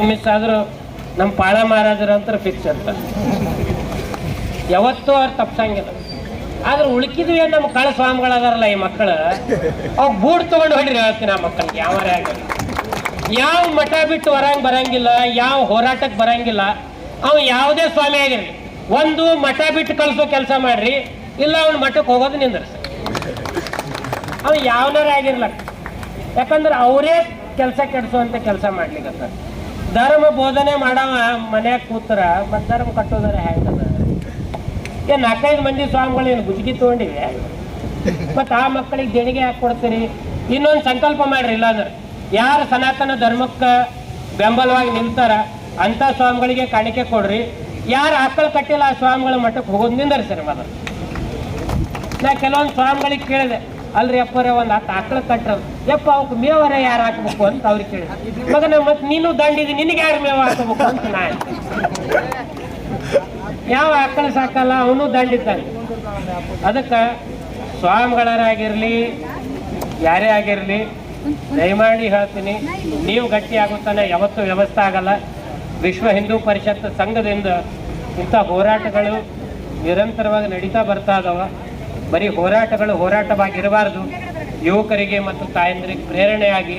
Miss ಆದ್ರು ನಮ್ಮ ಪಾಳ ಮಹಾರಾಜರ ಫಿಕ್ಸ್ ಅಂತ. ಯಾವತ್ತೂ ಅವ್ರು ತಪ್ಸಂಗಿಲ್ಲ. ಆದ್ರೆ ಉಳ್ಕಿದ್ವಿ ನಮ್ಮ ಕಳ ಸ್ವಾಮಿಗಳದಾರಲ್ಲ ಈ ಮಕ್ಕಳು ಅವ್ ಬೂಡ್ ತಗೊಂಡು ಹೊಡ್ರಿ ಹೇಳ್ತೀನಿ ಆ ಮಕ್ಕಳಿಗೆ ಯಾವರೇ ಆಗಲ್ಲ ಯಾವ ಮಠ ಬಿಟ್ಟು ಹೊರಂಗ್ ಬರಂಗಿಲ್ಲ, ಯಾವ ಹೋರಾಟಕ್ಕೆ ಬರಂಗಿಲ್ಲ, ಅವ ಯಾವುದೇ ಸ್ವಾಮಿ ಆಗಿರಲಿ. ಒಂದು ಮಠ ಬಿಟ್ಟು ಕಳಿಸೋ ಕೆಲಸ ಮಾಡ್ರಿ, ಇಲ್ಲ ಅವ್ನ ಮಠಕ್ಕೆ ಹೋಗೋದು ನಿಂದ್ರಸ. ಅವ ಯಾವನಾರ ಆಗಿರ್ಲ ಯಾಕಂದ್ರೆ ಅವರೇ ಕೆಲಸ ಕೆಡಿಸುವಂತ ಕೆಲಸ ಮಾಡ್ಲಿಕ್ಕೆ ಧರ್ಮ ಬೋಧನೆ ಮಾಡವ ಮನ್ಯಾಗ ಕೂತರ ಮತ್ ಧರ್ಮ ಕಟ್ಟೋದಾರ ಹೆಂಗದ ಏ, ನಾಲ್ಕೈದು ಮಂದಿ ಸ್ವಾಮಿಗಳು ಏನು ಗುಜ್ಗಿ ತೊಗೊಂಡಿವೆ? ಮತ್ ಆ ಮಕ್ಕಳಿಗೆ ದೇಣಿಗೆ ಹಾಕಿ ಕೊಡ್ತೀರಿ? ಇನ್ನೊಂದು ಸಂಕಲ್ಪ ಮಾಡ್ರಿ ಇಲ್ಲಾಂದ್ರೆ. ಯಾರು ಸನಾತನ ಧರ್ಮಕ್ಕೆ ಬೆಂಬಲವಾಗಿ ನಿಲ್ತಾರ, ಅಂತ ಸ್ವಾಮಿಗಳಿಗೆ ಕಾಣಿಕೆ ಕೊಡ್ರಿ. ಯಾರು ಆಕಳು ಕಟ್ಟಿಲ್ಲ ಆ ಸ್ವಾಮಿಗಳ ಮಠಕ್ಕೆ ಹೋಗೋದು ನಿಂದರ್ಸಿರಿ ಮೊದಲು ನಾ ಕೆಲವೊಂದು ಸ್ವಾಮಿಗಳಿಗೆ ಕೇಳಿದೆ ಅಲ್ರಿ ಅಪ್ಪರೇ, ಒಂದು ಹತ್ತು ಆಕಳ ಕಟ್ರ. ಯಪ್ಪ ಅವಕ್ಕೆ ಮೇವರ ಯಾರು ಹಾಕ್ಬೇಕು ಅಂತ ಅವ್ರಿಗೆ ಕೇಳಿ ಮಗನ, ಮತ್ತೆ ನೀನು ದಂಡಿದಿ, ನಿನಗೆ ಯಾರು ಮೇವ ಹಾಕಬೇಕು ಅಂತ ನಾ. ಯಾವ ಆಕಳ ಸಾಕಲ್ಲ, ಅವನು ದಂಡಿದ್ದಾನೆ. ಅದಕ್ಕೆ ಸ್ವಾಮಿಗಳರಾಗಿರ್ಲಿ, ಯಾರೇ ಆಗಿರಲಿ, ದಯಮಾಡಿ ಹೇಳ್ತೀನಿ, ನೀವು ಗಟ್ಟಿ ಆಗುತ್ತಾನೆ ಯಾವತ್ತೂ ವ್ಯವಸ್ಥೆ ಆಗಲ್ಲ. ವಿಶ್ವ ಹಿಂದೂ ಪರಿಷತ್ ಸಂಘದಿಂದ ಇಂಥ ಹೋರಾಟಗಳು ನಿರಂತರವಾಗಿ ನಡೀತಾ ಬರ್ತಾ ಇದಾವ. ಬರೀ ಹೋರಾಟಗಳು ಹೋರಾಟವಾಗಿರಬಾರದು. ಯುವಕರಿಗೆ ಮತ್ತು ತಾಯಂದ್ರಿಗೆ ಪ್ರೇರಣೆಯಾಗಿ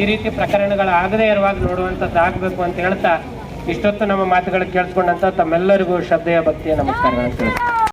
ಈ ರೀತಿ ಪ್ರಕರಣಗಳು ಆಗದೇ ಇರುವಾಗ ನೋಡುವಂಥದ್ದು ಆಗಬೇಕು ಅಂತ ಹೇಳ್ತಾ ಇಷ್ಟೊತ್ತು ನಮ್ಮ ಮಾತುಗಳು ಕೇಳಿಸ್ಕೊಂಡಂಥ ತಮ್ಮೆಲ್ಲರಿಗೂ ಶ್ರದ್ಧೆಯ ಭಕ್ತಿಯ ನಮಸ್ಕಾರಗಳನ್ನು ತಿಳಿಸ್ತೀನಿ.